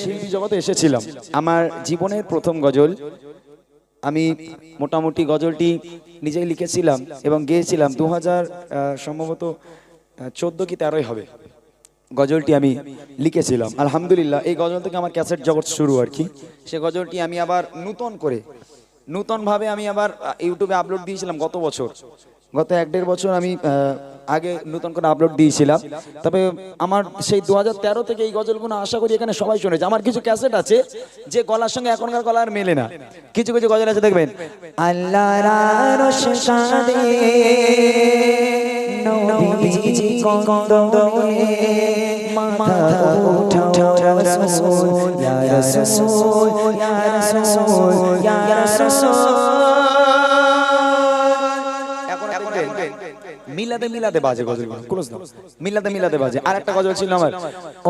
শিল্পী জগতে এসেছিলাম। আমার জীবনের প্রথম গজল, আমি মোটামুটি গজলটি নিজেই লিখেছিলাম এবং গেয়েছিলাম। দু সম্ভবত চোদ্দ কি তেরোই হবে। গজলটি আমি লিখেছিলাম। আলহামদুলিল্লাহ, এই গজল থেকে আমার ক্যাসেট জগৎ শুরু আর কি। সে গজলটি আমি আবার নূতন করে নূতনভাবে আমি আবার ইউটিউবে আপলোড দিয়েছিলাম গত বছর। গত এক দেড় বছর আমি আগে নতুন করে আপলোড দিয়েছিলাম। তবে আমার সেই দু থেকে এই গজলগুলো আশা করি এখানে সবাই শুনেছে। আমার কিছু ক্যাসেট আছে যে গলার সঙ্গে এখনকার গলা আর মেলে না। কিছু কিছু গজল আছে, দেখবেন। আল্লাহর মিলাদে মিলাদে বাজে ক্লোজ দাও মিলাদে মিলাদে বাজে। আর একটা গজল ছিল আমার।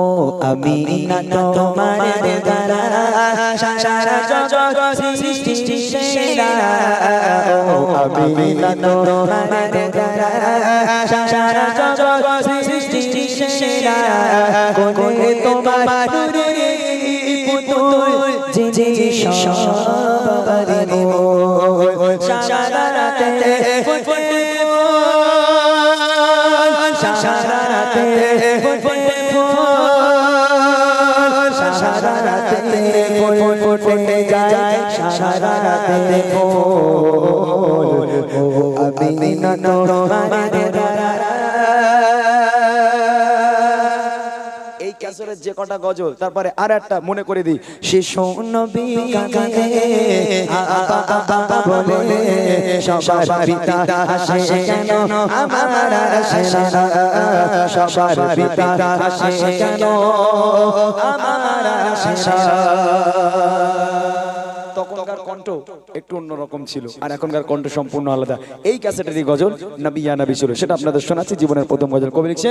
ও আমি না তোমার দ্বারা সারা জগৎ সৃষ্টি সেরা। ও আমি না তোমার দ্বারা সারা জগৎ সৃষ্টি সেরা। কোনে তোমার পুতুল যে সবারে সারা রাতে সারা রাতে সারা রাতে ফুটে যায়। সারা রাতে আমি না তোমার যে কটা গজল, তারপরে আর একটা মনে করে দিই। শিশু তখনকার কণ্ঠ একটু অন্যরকম ছিল, আর এখনকার কণ্ঠ সম্পূর্ণ আলাদা। এই ক্যাসেটেরই গজল নবী ইয়া নবী ছিল, সেটা আপনাদের শোনাচ্ছি, জীবনের প্রথম গজল। কবি লিখছে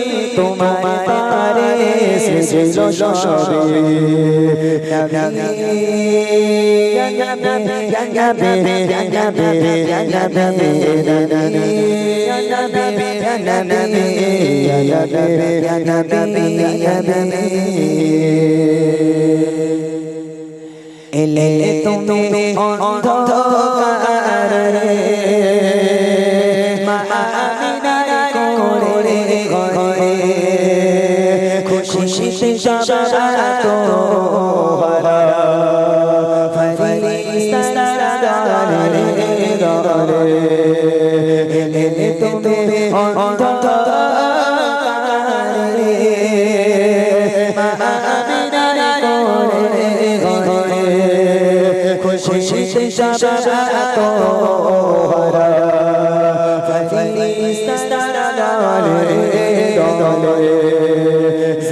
সৃষ্টি সবে এলে তুমি অন্ধকার খুশিতে সবারা তো হারা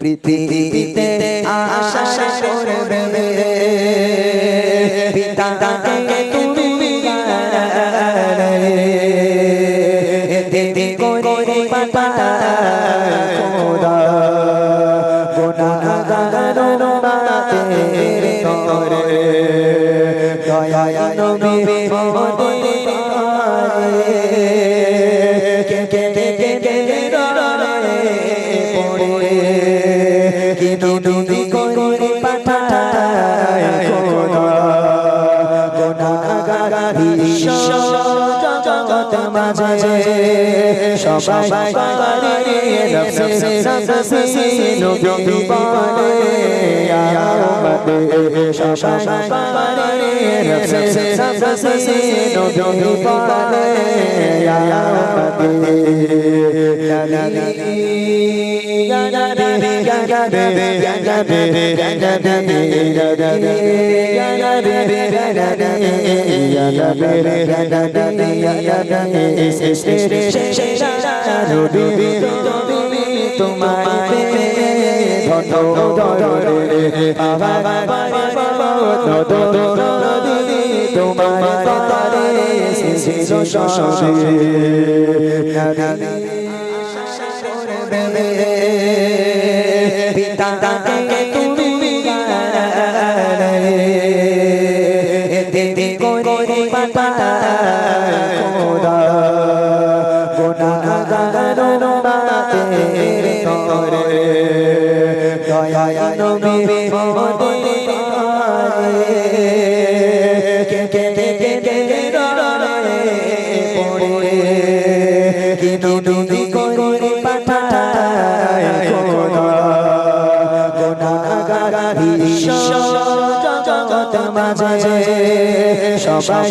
পৃথিবীতে আশা করবে পিতাকে তুমি করে। কে কে কে কে কে ররে পড়ে। মত বাজে সবাই পারে নফসে নফসে নবী পারে ইয়া উম্মত সবাই পারে নফসে নফসে নবী পারে ইয়া উম্মত তোমার তাকে তুমি দিদি করে পাতা খোদা গোনা গানো বাতে তরে দয়া নবী মদে কে কে কে কে সবাই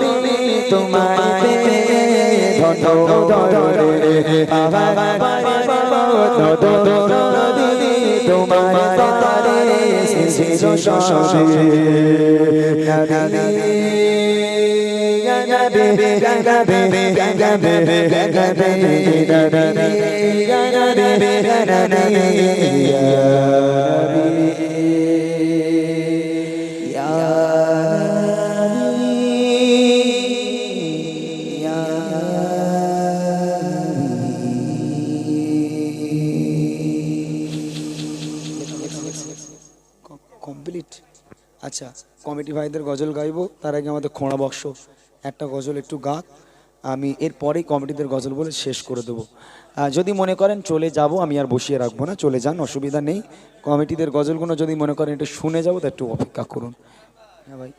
তোমায় পেয়ে ধন ধরে আবার তোমার তরে শিশির শশে Yeah. আচ্ছা কমিটি ভাইদের গজল গাইবো, তার আগে আমাদের খোঁড়া বক্স। একটা গজল একটু গাক আমি এরপরেই কমিটিদের গজল বলে শেষ করে দেবো। যদি মনে করেন চলে যাব, আমি আর বসিয়ে রাখব না, চলে যান, অসুবিধা নেই। কমিটিদের গজলগুলো যদি মনে করেন এটা শুনে যাব তা একটু অপেক্ষা করুন। হ্যাঁ ভাই।